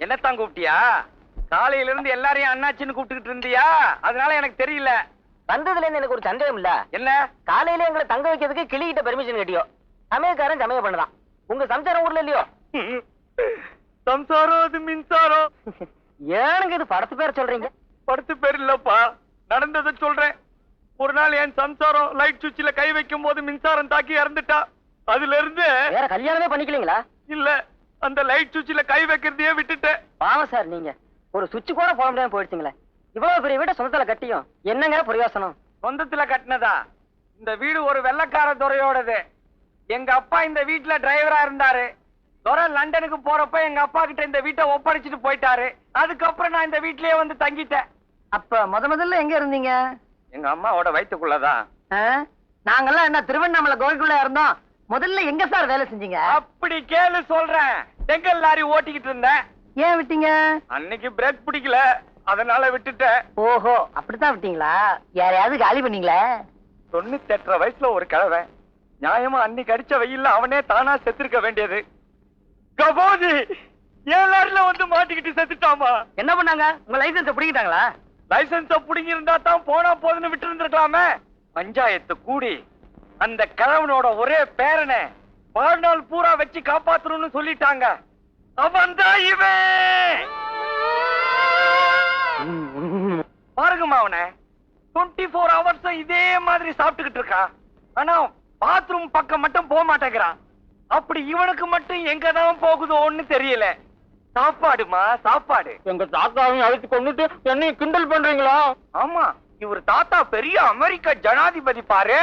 என்னத்தான் கூப்பிட்டியா? காலையில இருந்து எல்லாரையும் அண்ணாச்சின்னு கூப்பிட்டுக்கிட்டு இருந்தியா? அதனால எனக்கு தெரியல. வந்ததுல இருந்து எனக்கு ஒரு சந்தேகம் இல்ல. என்ன? காலையில எங்களை தங்க வைக்கிறதுக்கு கிளிகிட்ட பெர்மிஷன் கேட்டியோ? சமயக்காரன் சமயம் பண்ணுதான். உங்க சம்சாரம் ஊர்ல இல்லையோ? சம்சாரம் அது மின்சாரம். ஏனுங்க இது படத்து பேர் சொல்றீங்க? படுத்து பேர் இல்லப்பா. நடந்ததை சொல்றேன். ஒரு நாள் என் சம்சாரம் லைட் சுவிட்ச்ல கை வைக்கும் போது மின்சாரம் தாக்கி இறந்துட்டா. அதுல இருந்து வேற கல்யாணமே பண்ணிக்கலீங்களா? இல்ல. அந்த லைட் சுவிட்ச்ல கை வைக்கிறதையே விட்டுட்டேன் பாவம் சார் நீங்க. ஒரு சுவிட்ச் கூட போட முடியாம போயிடுச்சுங்களே. இவ்வளவு பெரிய வீட்டை சொந்தத்துல கட்டியும் என்னங்க பிரயோசனம்? சொந்தத்துல கட்டினதா? இந்த வீடு ஒரு வெள்ளக்கார துறையோடது. எங்க அப்பா இந்த வீட்டுல டிரைவரா இருந்தாரு. துரை லண்டனுக்கு போறப்ப எங்க அப்பா கிட்ட இந்த வீட்டை ஒப்படைச்சிட்டு போயிட்டாரு. அதுக்கப்புறம் நான் இந்த வீட்லயே வந்து தங்கிட்டேன். அப்ப முத முதல்ல எங்க இருந்தீங்க? எங்க அம்மாவோட வயித்துக்குள்ளதான். ஆ? நாங்கெல்லாம் என்ன திருவண்ணாமலை கோயிலுக்குள்ள இருந்தோம். முதல்ல எங்க சார் வேலை செஞ்சீங்க? அப்படி கேளு சொல்றேன். செங்கல் லாரி ஓட்டிக்கிட்டு இருந்தேன். ஏன் விட்டீங்க? அன்னைக்கு பிரேக் பிடிக்கல. அதனால விட்டுட்டேன். ஓஹோ அப்படித்தான் விட்டீங்களா? யாரையாவது காலி பண்ணீங்களா? தொண்ணூத்தி எட்டரை வயசுல ஒரு கிழவை நியாயமா அன்னைக்கு அடிச்ச வெயில்ல அவனே தானா செத்துருக்க வேண்டியது. கபோதி ஏன் லாரில வந்து மாட்டிக்கிட்டு செத்துட்டாமா? என்ன பண்ணாங்க? உங்க லைசன்ஸ் பிடிக்கிட்டாங்களா? லைசன்ஸ புடுங்கி இருந்தா தான் போனா போதுன்னு விட்டு இருந்திருக்கலாமே பஞ்சாயத்து கூடி அந்த கிழவனோட ஒரே பேரனை வாழ்நாள் பூரா வச்சு காப்பாத்தணும்னு சொல்லிட்டாங்க. அவன் தான் இவன். பாருங்கம்மா அவனை. டுவெண்ட்டி ஃபோர் ஹவர்ஸும் இதே மாதிரி சாப்பிட்டுக்கிட்டு இருக்கான். ஆனா பாத்ரூம் பக்கம் மட்டும் போக மாட்டேங்கிறான். அப்படி இவனுக்கு மட்டும் எங்க தான் போகுதோன்னு தெரியல. சாப்பாடுமா சாப்பாடு. எங்க தாத்தாவையும் அழைச்சு கொண்டுட்டு என்னையும் கிண்டல் பண்றீங்களா? ஆமா இவர் தாத்தா பெரிய அமெரிக்க ஜனாதிபதி பாரு.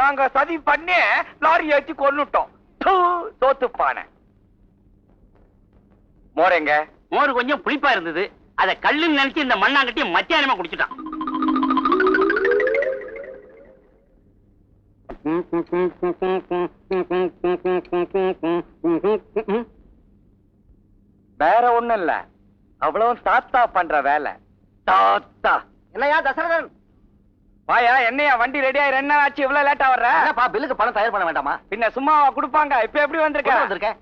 நாங்க சதி பண்ணி லாரி ஏத்தி கொன்னுட்டோம். தூ, சோத்துப்பானை மோரங்க மோர் கொஞ்சம் புளிப்பா இருந்தது. அத கல்லுன்னு நினைச்சு இந்த மண்ணாங்கட்டி மத்தியானமா குடிச்சிட்டான். வேற ஒண்ணும் இல்ல. அவ்வளவு தாத்தா பண்ற வேலை. தாத்தா என்னையா தசரதன்? வாயா என்னையா வண்டி ரெடியா என்ன ஆச்சு இவ்வளவு லேட்டா வர்ற? என்னப்பா பில்லுக்கு பணம் தயார் பண்ண வேண்டாமா? பின்ன சும்மாவா கொடுப்பாங்க இப்ப எப்படி வந்திருக்க? வந்திருக்கேன்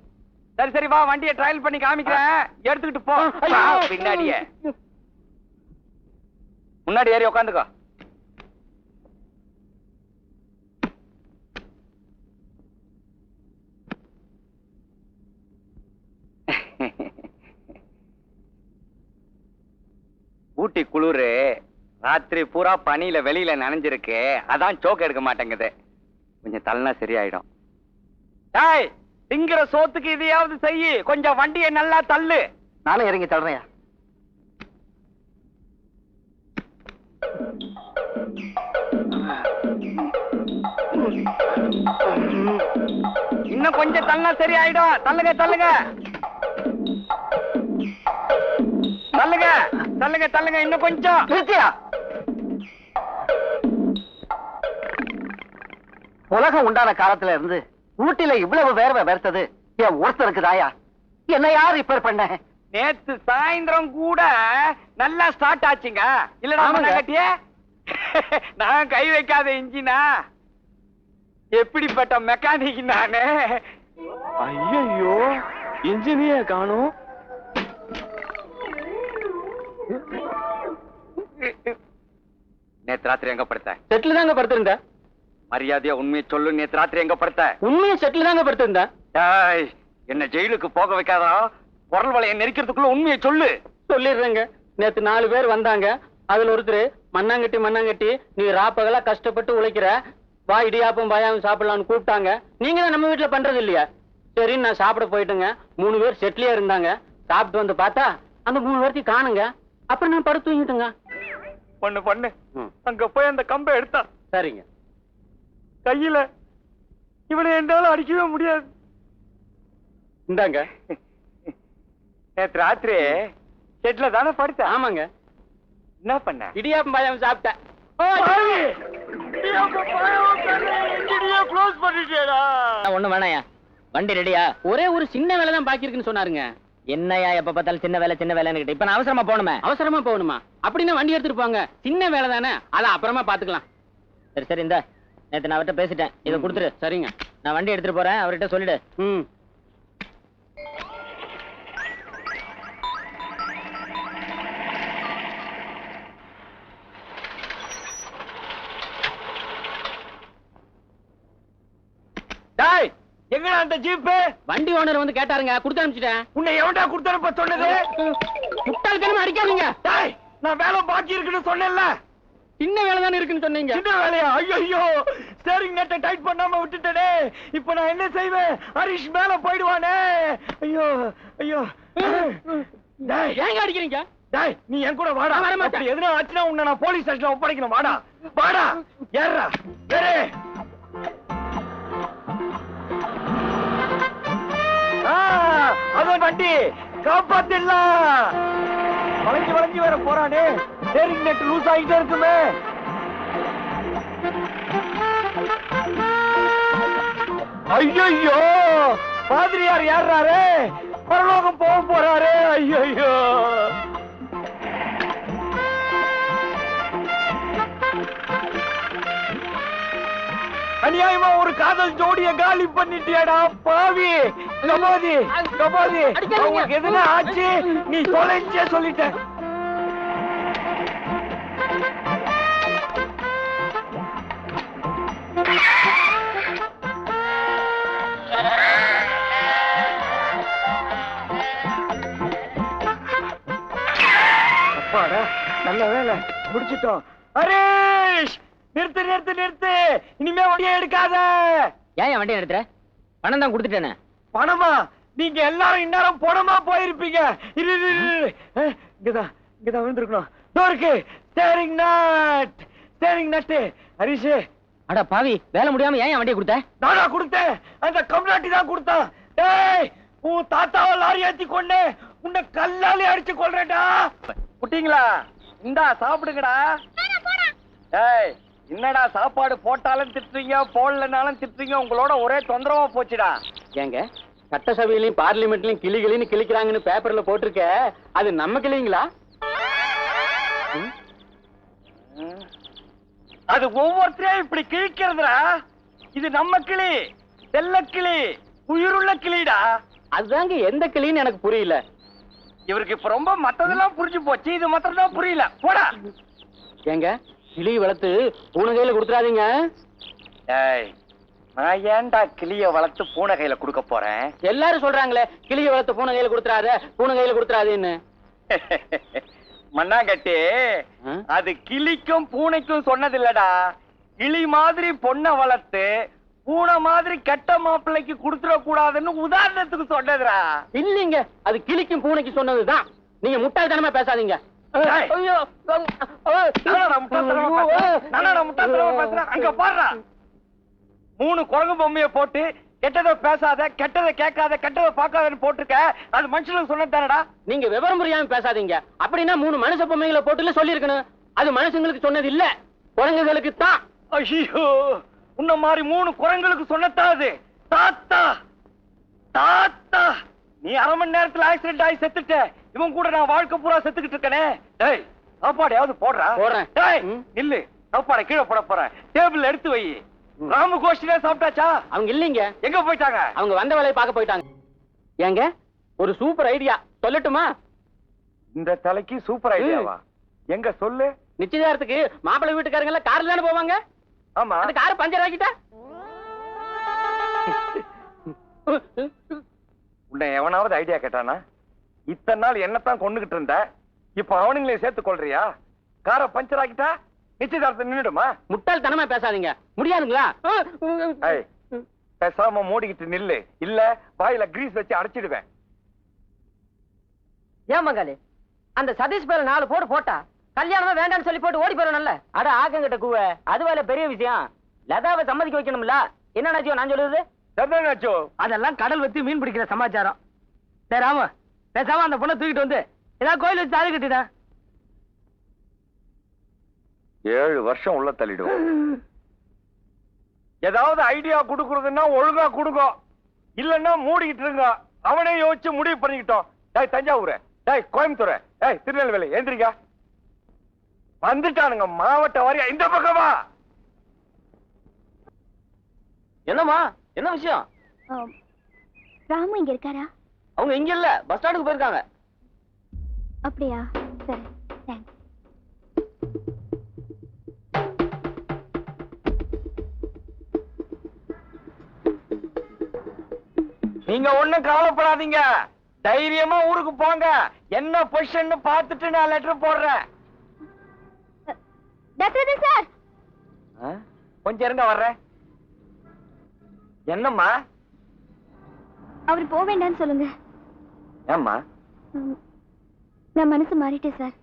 சரி சரி வா வண்டியை ட்ரையல் பண்ணி காமிக்கிறேன். எடுத்துக்கிட்டு போ. பின்னாடியே. முன்னாடி ஏறி உட்காந்துக்கோ ஊட்டி குளிரு. ராத்திரி பூரா பனியில வெளியில நனைஞ்சிருக்கு. அதான் சோக்கு எடுக்க மாட்டேங்குது. கொஞ்சம் தள்ளனா சரியாயிடும். டாய் திங்கிற சோத்துக்கு இதையாவது செய்யி. கொஞ்சம் வண்டியை நல்லா தள்ளு. நானும் இறங்கி தள்ளுறேன் இன்னும் கொஞ்சம் தள்ளனா சரியாயிடும். தள்ளுங்க தள்ளுங்க. தள்ளுங்க தள்ளுங்க தள்ளுங்க. இன்னும் கொஞ்சம். நிறுத்தியா? உலகம் உண்டான காலத்துல இருந்து ஊட்டில இவ்வளவு வேர்வை வெறுத்தது. என் ஒருத்தருக்கு தாயா. என்ன யார் ரிப்பேர் பண்ண? நேத்து சாயந்தரம் கூட நல்லா ஸ்டார்ட் ஆச்சுங்க. இல்ல. கட்டிய? நான் கை வைக்காத இன்ஜினா. எப்படிப்பட்ட மெக்கானிக் நானு? ஐயோ இன்ஜினிய காணும். நேத்து ராத்திரி எங்க படுத்த செட்டில் தாங்க படுத்திருந்தேன். மரியாதையா உண்மையை சொல்லு நேத்து ராத்திரி எங்க படுத்த? உண்மையை செட்டில் தாங்க படுத்திருந்தேன். என்ன ஜெயிலுக்கு போக வைக்காதா? குரல் வலைய நெரிக்கிறதுக்குள்ள உண்மையை சொல்லு. சொல்லிடுறேங்க. நேத்து நாலு பேர் வந்தாங்க. அதுல ஒருத்தர் மண்ணாங்கட்டி மண்ணாங்கட்டி நீ ராப்பகலா கஷ்டப்பட்டு உழைக்கிற. வா இடியாப்பம் பாயாவும் சாப்பிடலாம்னு கூப்பிட்டாங்க. நீங்க தான் நம்ம வீட்டுல பண்றது இல்லையா? சரின்னு நான் சாப்பிட போயிட்டேங்க. மூணு பேர் செட்லியா இருந்தாங்க. சாப்பிட்டு வந்து பார்த்தா அந்த மூணு பேர்த்தையும் காணுங்க. அப்புறம் நான் படுத்து தூங்கிட்டேங்க. பொண்ணு பொண்ணு. ம். அங்க போய் அந்த கம்பை எடுத்தான் சரிங்க. கையில. இவனை என்னால அடிக்கவே முடியாது. இந்தாங்க. நேத்து ராத்திரி செட்ல தானே படுத்த? ஆமாங்க. என்ன பண்ண? இடியாப்பம் பாயாவும் சாப்பிட்டேன். ஒண்ணு வேணாயா? வண்டி ரெடியா ஒரே ஒரு சின்ன வேலை தான் பாக்கி இருக்குன்னு சொன்னாருங்க. என்னையா எப்ப பார்த்தாலும் சின்ன வேலை சின்ன வேலைன்னு கிட்ட. இப்ப நான் அவசரமா போகணுமே? அவசரமா போகணுமா? அப்படின்னா வண்டி எடுத்துட்டு போங்க. சின்ன வேலை தானே. அதை அப்புறமா பாத்துக்கலாம் சரி சரி இந்த. நேத்து நான் அவர்கிட்ட பேசிட்டேன். இதை கொடுத்துரு. சரிங்க. நான் வண்டி எடுத்துட்டு போறேன். அவர்கிட்ட சொல்லிடு. ம். எங்கடா அந்த ஜீப்பு? வண்டி ஓனர் வந்து கேட்டாருங்க. குடுத்து அனுப்பிச்சிட்டேன். உன்னை எவன்டா கொடுத்து அனுப்ப சொன்னது? முட்டாள்தனமா அடிக்காதீங்க. நான் வேலை பாக்கி இருக்குன்னு சொன்னேன்ல. சின்ன வேலை தானே இருக்குன்னு சொன்னீங்க? சின்ன வேலையா? ஐயோ ஸ்டேரிங் நெட்டை டைட் பண்ணாம விட்டுட்டேனே. இப்போ நான் என்ன செய்வேன்? ஹரிஷ் மேல போயிடுவானே. ஐயோ ஐயோ. டேய். ஏங்க அடிக்கிறீங்க? டேய் நீ என் கூட வாடா. நான் வரமாட்டேன். அப்படி எதுனா ஆச்சுனா உன்னை நான் போலீஸ் ஸ்டேஷன்ல ஒப்படைக்கணும். வாடா. வாடா. ஏறா ஏறு. ஆ, அதோ வண்டி. காப்பாத்திடலாம். வளைஞ்சு வளைஞ்சு வேற போறானே. ஸ்டேரிங் நெட் லூஸ் ஆகிட்டே இருக்குமே. ஐயோ பாதிரியார் ஏறாரு பரலோகம் போக போறாரு. ஐயோ அநியாயமா ஒரு காதல் ஜோடிய காலி பண்ணிட்டியாடா பாவி. கபாதி கபாதி. அவங்களுக்கு எதுனா ஆச்சு? நீ தொலைச்சே சொல்லிட்ட. முடிச்சிட்டோம் ஹரேஷ்! நிறுத்து நிறுத்து நிறுத்து. இனிமே வண்டியை எடுக்காத. ஏன் வண்டி எடுத்துற பணம் தான் கொடுத்துட்டேனே. பணமா? நீங்க எல்லாரும் இந்நேரம் பணமா போயிருப்பீங்க. இரு இங்கதான் இங்கதான் விழுந்திருக்கணும். Steering nut! ஸ்டேரிங் நட்டு. ஹரிஷ்! அட பாவி வேலை முடியாம ஏன் வண்டியை கொடுத்த? நானா கொடுத்தேன். அந்த கம்நாட்டி தான் கொடுத்தான். டேய் உன் தாத்தாவை லாரி ஏத்தி கொண்டு உன்னை கல்லாலே அடிச்சு கொள்றேன்டா குட்டிங்களா? இந்தா சாப்பிடுங்கடா. டேய் என்னடா சாப்பாடு போட்டாலும் திட்டுறீங்க போடலனாலும் திட்டுறீங்க உங்களோட ஒரே தொந்தரவா போச்சுடா. ஏங்க சட்டசபையிலயும் பார்லிமெண்ட்லயும் கிளிகளின்னு கிளிக்கிறாங்கன்னு பேப்பர்ல போட்டிருக்க அது நம்ம கிளிங்களா? அது ஒவ்வொருத்தரையும் இப்படி கிழிக்கிறதுடா. இது நம்ம கிளி செல்ல கிளி உயிருள்ள கிளிடா. அதுதாங்க எந்த கிளின்னு எனக்கு புரியல. இவருக்கு இப்ப ரொம்ப மத்ததெல்லாம் புரிஞ்சு போச்சு. இது மாத்திரம் தான் புரியல. போடா. ஏங்க கிளி வளர்த்து பூனை கையில கொடுத்துறாதீங்க நான் ஏன்டா கிளிய வளர்த்து பூனை கையில கொடுக்க போறேன்? எல்லாரும் சொல்றாங்களே கிளியை வளர்த்து பூனை கையில கொடுத்துறாத பூனை கையில கொடுத்துறாதேன்னு மண்ணாங்கட்டி? அது கிளிக்கும் பூனைக்கும் சொன்னதில்லடா. கிளி மாதிரி பொண்ணை வளர்த்து பூனை மாதிரி கெட்ட மாப்பிள்ளைக்கு கொடுத்துட கூடாதுன்னு உதாரணத்துக்கு சொன்னதுடா. இல்லீங்க அது கிளிக்கும் பூனைக்கு சொன்னதுதான். நீங்க முட்டாள்தனமா பேசாதீங்க. மூணு குரங்கு பொம்மைய போட்டு கெட்டதை பேசாத கெட்டதை கேட்காத கெட்டதை பார்க்காதன்னு போட்டிருக்க. அது மனுஷனுக்கு சொன்னது தானடா. நீங்க விவரம் புரியாம பேசாதீங்க. அப்படின்னா மூணு மனுஷ பொம்மைகளை போட்டுல சொல்லியிருக்கணும். அது மனுஷங்களுக்கு சொன்னது இல்ல. குரங்குகளுக்கு தான் ஐயோ. உன்ன மாதிரி மூணு குரங்களுக்கு சொன்னதாது தாத்தா தாத்தா. நீ அரை மணி நேரத்துல ஆக்சிடென்ட் ஆகி செத்துட்ட. இவன் கூட நான் வாழ்க்கை பூரா செத்துக்கிட்டு இருக்கனே. டேய் சாப்பாடையாவது போடுறா. போடுறேன். டேய் ம். இல்லு சாப்பாடை கீழே போட போறேன். டேபிள் எடுத்து வை. ராமு கோஷ்டிலே சாப்பிட்டாச்சா? அவங்க இல்லீங்க. எங்க போயிட்டாங்க? அவங்க வந்த வேலையை பார்க்க போயிட்டாங்க. ஏங்க ஒரு சூப்பர் ஐடியா சொல்லட்டுமா? இந்த தலைக்கு சூப்பர் ஐடியாவா? எங்க சொல்லு? நிச்சயதார்த்தத்துக்கு மாப்பிள்ளை வீட்டுக்காரங்க எல்லாம் கார்ல தானே போவாங்க? ஆமா. அந்த காரை பஞ்சர் ஆக்கிட்டா? உன்னை எவனாவது ஐடியா கேட்டானா? இத்தனை நாள் என்னத்தான் கொண்டுகிட்டு இருந்த? இப்ப அவனுங்களே சேர்த்து கொள்றியா? காரை பஞ்சர் ஆக்கிட்டா? நிச்சயதார்த்தம் நின்னுடுமா? முட்டாள்தனமா பேசாதீங்க. முடியாதுங்களா? பேசாம மூடிக்கிட்டு நில்லு. இல்ல வாயில கிரீஸ் வச்சு அடைச்சிடுவேன். ஏன் மங்காளி? அந்த சதீஷ் பேர நாலு போடு போட்டா கல்யாணமா வேண்டாம்னு சொல்லி போட்டு ஓடி போறோம்ல அட ஆக்கங்கிட்ட கூவ. அது வேலை பெரிய விஷயம். லதாவை சம்மதிக்க வைக்கணும்ல? என்ன நாச்சியோ நான் சொல்லுறது? சரிதானாச்சோ அதெல்லாம் கடல் வச்சு மீன் பிடிக்கிற சமாச்சாரம். சரி ஆமா. பேசாம அந்த பொண்ணை தூக்கிட்டு வந்து ஏதாவது கோயில் வச்சு தாலி கட்டிடா. ஏழு வருஷம் உள்ள தள்ளிடுவோம். ஏதாவது ஐடியா குடுக்குறதுன்னா ஒழுங்கா குடுங்க. இல்லன்னா மூடிக்கிட்டு இருங்க. அவனே யோசிச்சு முடிவு பண்ணிக்கிட்டோம். டேய் தஞ்சாவூர். டேய் கோயம்புத்தூர். டேய் திருநெல்வேலி. எந்திரிங்க. வந்துட்டானுங்க மாவட்ட வாரியா? இந்த பக்கமா? என்னம்மா? என்ன விஷயம். ராமு இங்க இருக்காரா? அவங்க இங்க இல்ல. பஸ் ஸ்டாண்டுக்கு போயிருக்காங்க. அப்படியா? சரி தேங்க்ஸ் நீங்க ஒண்ணும் கவலைப்படாதீங்க. தைரியமா ஊருக்கு போங்க. என்ன பொசிஷன் பார்த்துட்டு நான் லெட்டர் போடுறேன். தசரதன் சார்? கொஞ்சம் இருங்க வர்றேன். என்னம்மா? அவர் போக வேண்டாம்னு சொல்லுங்க. ஏம்மா? நான் மனசு மாறிட்டேன் சார்.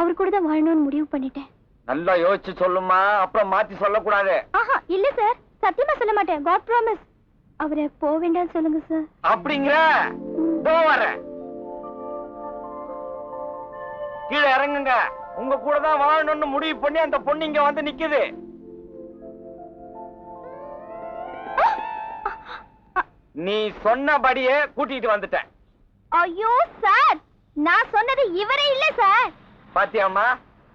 அவர் கூட தான் வாழணும்னு முடிவு பண்ணிட்டேன். நல்லா யோசிச்சு சொல்லுமா அப்புறம் மாத்தி சொல்லக்கூடாது. ஆஹா இல்ல சார் சத்தியமா சொல்ல மாட்டேன். காட் ப்ராமிஸ் அவரை போக வேண்டாம்னு சொல்லுங்க சார் அப்படிங்கிற? வரேன். கீழே இறங்குங்க. உங்க கூட தான் வாழணும்னு முடிவு பண்ணி அந்த பொண்ணு இங்க வந்து நிக்குது. நீ சொன்னபடியே கூட்டிட்டு வந்துட்டேன். ஐயோ சார்! நான் சொன்னது இவரே இல்ல சார்! பாத்தியாம்மா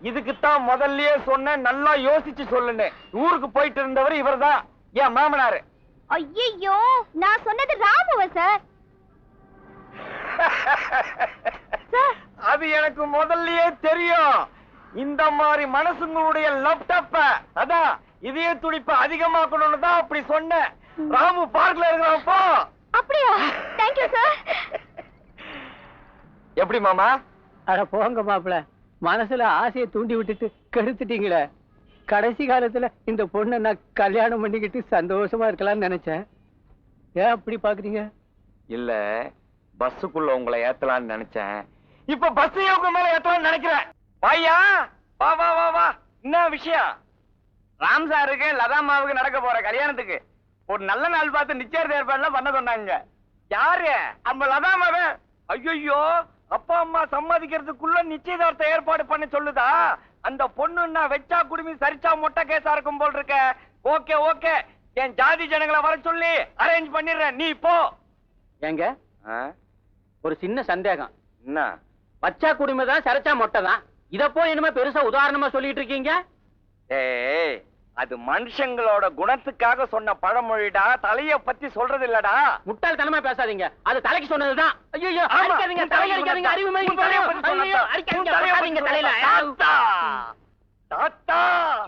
இதுக்குத்தான் முதல்லயே சொன்னேன் நல்லா யோசிச்சு சொல்லுன்னு. ஊருக்கு போயிட்டு இருந்தவர் இவர்தான் ஏன் மாமனாரு. ஐயோ நான் சொன்னது ராமுவ சார்? சார். அது எனக்கு முதல்லயே தெரியும். இந்த மாதிரி மனசுங்களுடைய லேப்டாப்ப அதான் இதய துடிப்ப அதிகமாக்கணும்னு தான் அப்படி சொன்னேன். ராமு பார்க்ல இருக்கிறப்போ அப்படியா? தேங்க்யூ சார் எப்படி மாமா? அட போங்க மாப்பிள. மனசுல ஆசையை தூண்டி விட்டுட்டு கெடுத்துட்டீங்களே. கடைசி காலத்துல இந்த பொண்ணை நான் கல்யாணம் பண்ணிக்கிட்டு சந்தோஷமா இருக்கலாம்னு நினைச்சேன். ஏன் அப்படி பாக்குறீங்க? இல்ல பஸ்ஸுக்குள்ள உங்களை ஏத்தலாம்னு நினைச்சேன். இப்ப பஸ் உங்க மேல ஏத்தலாம்னு நினைக்கிறேன். வாயா வா வா வா வா. என்ன விஷயம்? ராம் சாருக்கு லதாமாவுக்கு நடக்க போற கல்யாணத்துக்கு ஒரு நல்ல நாள் பார்த்து நிச்சயதார்த்த ஏற்பாடுலாம் பண்ண சொன்னாங்க. யாரு? நம்ம லதாமாவே ஐயோ அப்பா அம்மா சம்மதிக்கிறதுக்குள்ள நிச்சயதார்த்த ஏற்பாடு பண்ண சொல்லுதா? அந்த பொண்ணுன்னா வெச்சா குடுமி சரிச்சா மொட்டை கேஸா இருக்கும் போல் இருக்க. Okay okay. என் ஜாதி ஜனங்களை வர சொல்லி அரேஞ்ச் பண்ணிடுறேன். நீ போ. ஏங்க? ஒரு சின்ன சந்தேகம். என்ன? பச்சா குடுமை தான் சரச்சா மொட்டை தான் இத போய் இனிமே பெருசா உதாரணமா சொல்லிட்டு இருக்கீங்க? ஏய் அது மனுஷங்களோட குணத்துக்காக சொன்ன பழமொழிடா தலைய பத்தி சொல்றது இல்லடா முட்டாள்தனமா பேசாதீங்க. அது தலைக்கு சொன்னதுதான். ஐயோ அடிக்காதீங்க தலைய அடிக்காதீங்க அறிவு. அடிக்காதீங்க தலையில. தாத்தா